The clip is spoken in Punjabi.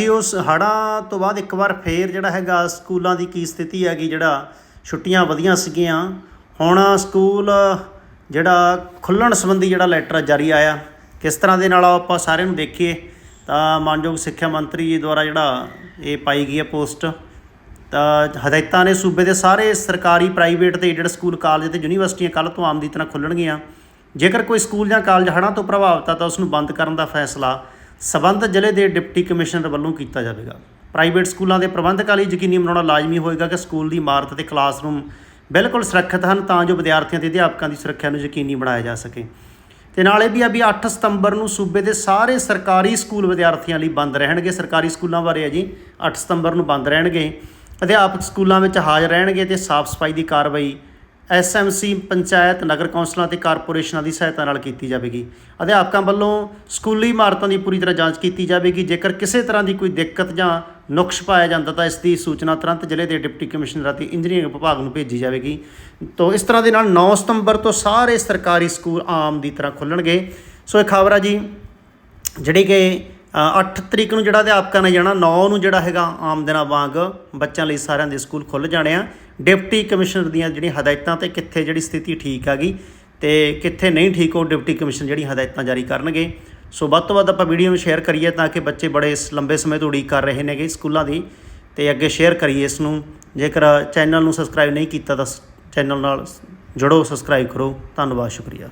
ਕਿ ਉਸ ਹੜ੍ਹਾਂ ਤੋਂ ਬਾਅਦ ਇੱਕ ਵਾਰ ਫੇਰ ਜਿਹੜਾ ਹੈਗਾ ਸਕੂਲਾਂ ਦੀ ਕੀ ਸਥਿਤੀ ਹੈਗੀ, ਜਿਹੜਾ ਛੁੱਟੀਆਂ ਵਧੀਆਂ ਸੀਗੀਆਂ, ਹੁਣ ਸਕੂਲ ਜਿਹੜਾ ਖੁੱਲਣ ਸੰਬੰਧੀ ਜਿਹੜਾ ਲੈਟਰ ਜਾਰੀ ਆਇਆ, ਕਿਸ ਤਰ੍ਹਾਂ ਦੇ ਨਾਲ ਆਪਾਂ ਸਾਰਿਆਂ ਨੂੰ ਦੇਖੀਏ, ਤਾਂ ਮਾਨਯੋਗ ਸਿੱਖਿਆ ਮੰਤਰੀ ਜੀ ਦੁਆਰਾ ਜਿਹੜਾ ਇਹ ਪਾਈ ਗਈ ਹੈ ਪੋਸਟ, ਤਾਂ ਹਦਾਇਤਾਂ ਨੇ ਸੂਬੇ ਦੇ ਸਾਰੇ ਸਰਕਾਰੀ, ਪ੍ਰਾਈਵੇਟ ਤੇ ਏਡਡ ਸਕੂਲ, ਕਾਲਜ ਤੇ ਯੂਨੀਵਰਸਿਟੀਆਂ ਕੱਲ੍ਹ ਤੋਂ ਆਮ ਦੀ ਤਰ੍ਹਾਂ ਖੁੱਲਣਗੀਆਂ ਜੇਕਰ ਕੋਈ ਸਕੂਲ ਜਾਂ ਕਾਲਜ ਹੜ੍ਹਾਂ ਤੋਂ ਪ੍ਰਭਾਵਿਤ ਆ, ਤਾਂ ਉਸ ਨੂੰ ਬੰਦ ਕਰਨ ਦਾ ਫੈਸਲਾ ਸਬੰਧ ਜ਼ਿਲ੍ਹੇ ਦੇ ਡਿਪਟੀ ਕਮਿਸ਼ਨਰ ਵੱਲੋਂ ਕੀਤਾ ਜਾਵੇਗਾ। ਪ੍ਰਾਈਵੇਟ ਸਕੂਲਾਂ ਦੇ ਪ੍ਰਬੰਧਕਾਂ ਲਈ ਯਕੀਨੀ ਬਣਾਉਣਾ ਲਾਜ਼ਮੀ ਹੋਏਗਾ ਕਿ ਸਕੂਲ ਦੀ ਇਮਾਰਤ ਅਤੇ ਕਲਾਸਰੂਮ ਬਿਲਕੁਲ ਸੁਰੱਖਿਅਤ ਹਨ ਤਾਂ ਜੋ ਵਿਦਿਆਰਥੀਆਂ ਤੇ ਅਧਿਆਪਕਾਂ ਦੀ ਸੁਰੱਖਿਆ ਨੂੰ ਯਕੀਨੀ ਬਣਾਇਆ ਜਾ ਸਕੇ। ਤੇ ਇਹ ਵੀ ਆ ਵੀ 8 ਸਤੰਬਰ ਨੂੰ ਸੂਬੇ ਦੇ ਸਾਰੇ ਸਰਕਾਰੀ ਸਕੂਲ ਵਿਦਿਆਰਥੀਆਂ ਲਈ ਬੰਦ ਰਹਿਣਗੇ। ਸਰਕਾਰੀ ਸਕੂਲਾਂ ਬਾਰੇ ਹੈ ਜੀ 8 ਸਤੰਬਰ ਨੂੰ ਬੰਦ ਰਹਿਣਗੇ। ਅਧਿਆਪਕ ਸਕੂਲਾਂ ਵਿੱਚ ਹਾਜ਼ਰ ਰਹਿਣਗੇ ਤੇ ਸਾਫ਼ ਸਫ਼ਾਈ ਦੀ ਕਾਰਵਾਈ ਐਸਐਮਸੀ ਪੰਚਾਇਤ ਨਗਰ ਕੌਂਸਲਾਂ ਤੇ ਕਾਰਪੋਰੇਸ਼ਨਾਂ ਦੀ ਸਹਾਇਤਾ ਨਾਲ ਕੀਤੀ ਜਾਵੇਗੀ। ਅਧਿਆਪਕਾਂ ਵੱਲੋਂ ਸਕੂਲੀ ਇਮਾਰਤਾਂ ਦੀ ਪੂਰੀ ਤਰ੍ਹਾਂ ਜਾਂਚ ਕੀਤੀ ਜਾਵੇਗੀ। ਜੇਕਰ ਕਿਸੇ ਤਰ੍ਹਾਂ ਦੀ ਕੋਈ ਦਿੱਕਤ ਜਾਂ ਨੁਕਸ ਪਾਇਆ ਜਾਂਦਾ ਤਾਂ ਇਸ ਦੀ ਸੂਚਨਾ ਤੁਰੰਤ ਜ਼ਿਲ੍ਹੇ ਦੇ ਡਿਪਟੀ ਕਮਿਸ਼ਨਰ ਅਤੇ ਇੰਜੀਨੀਅਰਿੰਗ ਵਿਭਾਗ ਨੂੰ ਭੇਜੀ ਜਾਵੇਗੀ। ਤੋਂ ਇਸ ਤਰ੍ਹਾਂ ਦੇ ਨਾਲ 9 ਸਤੰਬਰ ਤੋਂ ਸਾਰੇ ਸਰਕਾਰੀ ਸਕੂਲ ਆਮ ਦੀ ਤਰ੍ਹਾਂ ਖੁੱਲਣਗੇ। ਸੋ ਇਹ ਖਬਰ ਆ ਜੀ, ਜਿਹੜੀ ਕਿ 8 ਤਰੀਕ ਨੂੰ ਜਿਹੜਾ ਅਧਿਆਪਕਾਂ ਨੇ ਜਾਣਾ 9 ਨੂੰ ਜਿਹੜਾ ਹੈਗਾ ਆਮ ਦਿਨਾਂ ਵਾਂਗ ਬੱਚਿਆਂ ਲਈ ਸਾਰਿਆਂ ਦੇ ਸਕੂਲ ਖੁੱਲ ਜਾਣੇ ਆ। ਡਿਪਟੀ ਕਮਿਸ਼ਨਰ ਦੀਆਂ ਜਿਹੜੀਆਂ ਹਦਾਇਤਾਂ ਤੇ ਕਿੱਥੇ ਜਿਹੜੀ ਸਥਿਤੀ ਠੀਕ ਹੈਗੀ ਤੇ ਕਿੱਥੇ ਨਹੀਂ ਠੀਕ, ਉਹ ਡਿਪਟੀ ਕਮਿਸ਼ਨ ਜਿਹੜੀਆਂ ਹਦਾਇਤਾਂ ਜਾਰੀ ਕਰਨਗੇ। ਸੋ ਵੱਧ ਤੋਂ ਵੱਧ ਆਪਾਂ ਵੀਡੀਓ ਨੂੰ ਸ਼ੇਅਰ ਕਰੀਏ ਤਾਂ ਕਿ ਬੱਚੇ ਬੜੇ ਇਸ ਲੰਬੇ ਸਮੇਂ ਤੋਂ ਉਡੀਕ ਕਰ ਰਹੇ ਨੇਗੇ ਸਕੂਲਾਂ ਦੀ। ਤੇ ਅੱਗੇ ਸ਼ੇਅਰ ਕਰੀਏ ਇਸ ਨੂੰ। ਜੇਕਰ ਚੈਨਲ ਨੂੰ ਸਬਸਕ੍ਰਾਈਬ ਨਹੀਂ ਕੀਤਾ ਤਾਂ ਚੈਨਲ ਨਾਲ ਜੁੜੋ, ਸਬਸਕ੍ਰਾਈਬ ਕਰੋ। ਧੰਨਵਾਦ, ਸ਼ੁਕਰੀਆ।